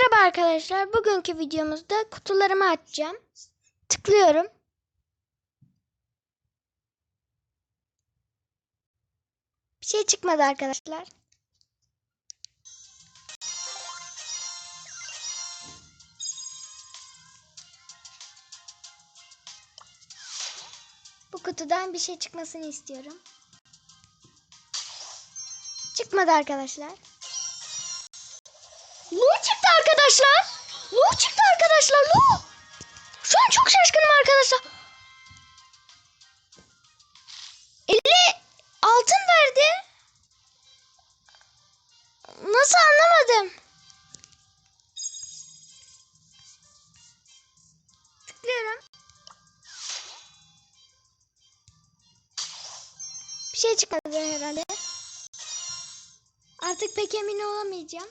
Merhaba arkadaşlar. Bugünkü videomuzda kutularımı açacağım. Tıklıyorum. Bir şey çıkmadı arkadaşlar. Bu kutudan bir şey çıkmasını istiyorum. Çıkmadı arkadaşlar. Lu çıktı arkadaşlar. Lu çıktı arkadaşlar. Lu. Şu an çok şaşkınım arkadaşlar. 50 altın verdi. Nasıl anlamadım. Tıklıyorum. Bir şey çıkmadı herhalde. Artık pek emin olamayacağım.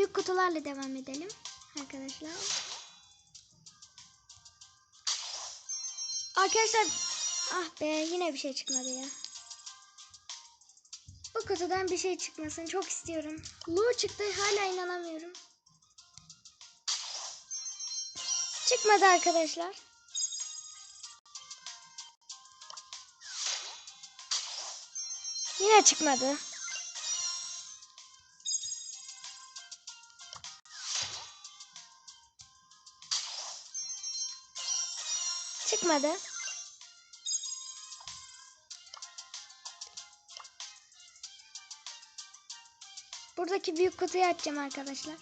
Büyük kutularla devam edelim arkadaşlar. Arkadaşlar ah be yine bir şey çıkmadı ya. Bu kutudan bir şey çıkmasını çok istiyorum. Lu çıktı hala inanamıyorum. Çıkmadı arkadaşlar. Yine çıkmadı. Çıkmadı. Buradaki büyük kutuyu açacağım arkadaşlar.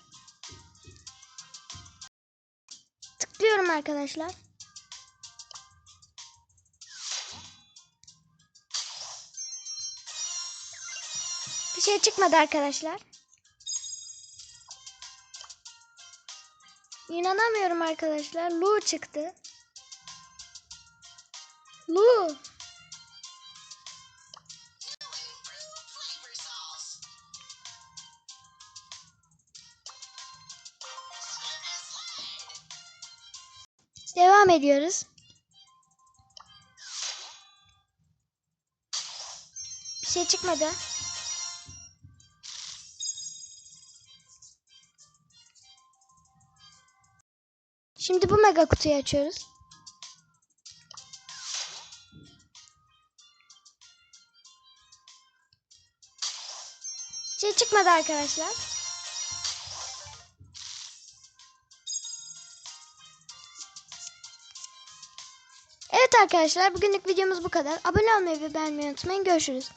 Tıklıyorum arkadaşlar. Bir şey çıkmadı arkadaşlar. İnanamıyorum arkadaşlar. Lu çıktı. Lu. Devam ediyoruz. Bir şey çıkmadı. Şimdi bu mega kutuyu açıyoruz. Şey çıkmadı arkadaşlar. Evet arkadaşlar bugünlük videomuz bu kadar. Abone olmayı ve beğenmeyi unutmayın. Görüşürüz.